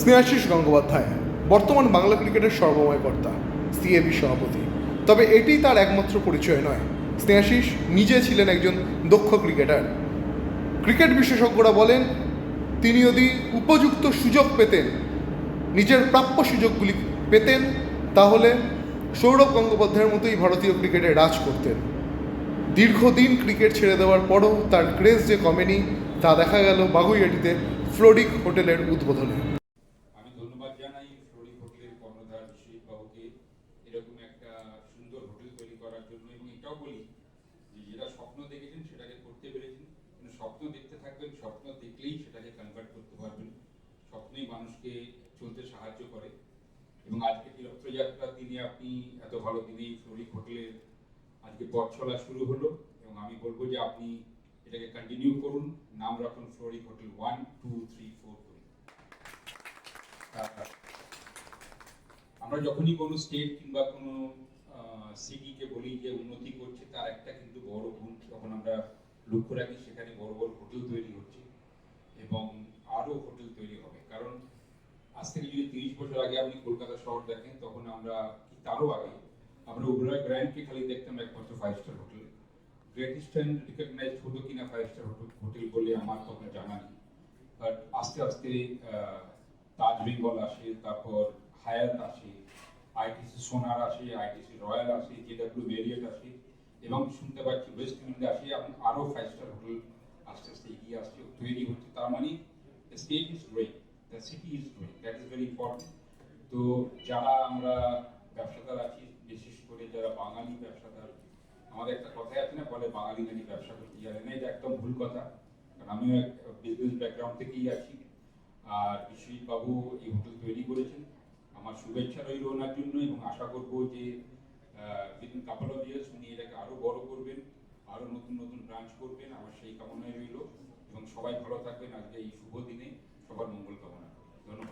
স্নেহাশিস গঙ্গোপাধ্যায়, বর্তমান বাংলা ক্রিকেটের সর্বময় কর্তা, সিএবি সভাপতি। তবে এটি তার একমাত্র পরিচয় নয়। স্নেহাশিস নিজে ছিলেন একজন দক্ষ ক্রিকেটার। ক্রিকেট বিশেষজ্ঞরা বলেন, তিনি যদি উপযুক্ত সুযোগ পেতেন, নিজের প্রাপ্য সুযোগগুলি পেতেন, তাহলে সৌরভ গঙ্গোপাধ্যায়ের মতোই ভারতীয় ক্রিকেটে রাজ করতেন। দীর্ঘদিন ক্রিকেট ছেড়ে দেওয়ার পরও তার ক্রেজ যে কমেনি, তা দেখা গেল বাগুইয়াটিতে ফ্লোরিক হোটেলের উদ্বোধনে আমি ধন্যবাদ জানাই ফ্লোরিক হোটেলের কর্ণধার বিশ্বজিৎ বাবুকে এরকম একটা সুন্দর হোটেল তৈরি করার জন্য এবং এটাও বলি যে যেটা স্বপ্ন দেখেছেন সেটাকে করতে পেরেছেন। কিন্তু স্বপ্ন দেখতে থাকবেন, স্বপ্ন দেখলেই সেটাকে কনভার্ট করতে পারবেন। স্বপ্নই মানুষকে চলতে সাহায্য করে। এবং আজকে এই রথযাত্রার দিনে আপনি এত ভালো দিনেই ফ্লোরিক হোটেলের আজকে পথ চলা শুরু হলো এবং আমি বলব যে আপনি এটাকে কন্টিনিউ করুন। নাম রাখুন fluoric hotel one two three four করে আহ, আমরা যখনই কোনো স্টেট কিংবা কোনো সিটিকে বলি যে উন্নতি করছে তার একটা কিন্তু বড় গুণ তখন আমরা লক্ষ্য রাখি সেখানে বড় বড় হোটেল তৈরি হচ্ছে এবং আরও হোটেল তৈরি হবে। কারণ আজ থেকে যদি তিরিশ বছর আগে আপনি কলকাতা শহর দেখেন তখন আমরা তারও আগে আমরা ওবরয় গ্র্যান্ডকে খালি দেখতাম একমাত্র five star hotel Great Eastern recognised হতো কিনা ফাইভ স্টার হোটেল হোটেল বলে আমার তখন জানা নেই। বাট আস্তে আস্তে আহ, তাজ বেঙ্গল আসে তারপর হায়াত আসে আইটিসি সোনার আসে আইটিসি রয়্যাল আসে জেডাব্লিউ মেরিয়ট আসে, এবং শুনতে পাচ্ছি ওয়েস্ট উইন্ড আসে, এবং আরও ফাইভ স্টার হোটেল আস্তে আস্তে এগিয়ে আসছে, তৈরি হচ্ছে। তার মানে state is growing the city is growing that is very important তো যারা আমরা ব্যবসাদার আছি, বিশেষ করে যারা বাঙালি ব্যবসাদার, আমাদের একটা কথাই আছে না, বলে বাঙালি নাকি ব্যবসা করতে জানে না, এটা একদম ভুল কথা। কারণ আমিও এক বিজনেস ব্যাকগ্রাউন্ড থেকেই আছি। আর বিশ্বজিৎ বাবু এই হোটেল তৈরি করেছেন। আমার শুভেচ্ছা রইল ওনার জন্য এবং আশা করব যে উইদিন কাপল ইয়ার্স উনি এটাকে আরও বড় করবেন, আরও নতুন নতুন ব্রাঞ্চ করবেন, আমার সেই কামনায় রইল এবং সবাই ভালো থাকবেন। আজকে এই শুভ দিনে সবার মঙ্গল কামনা ধন্যবাদ।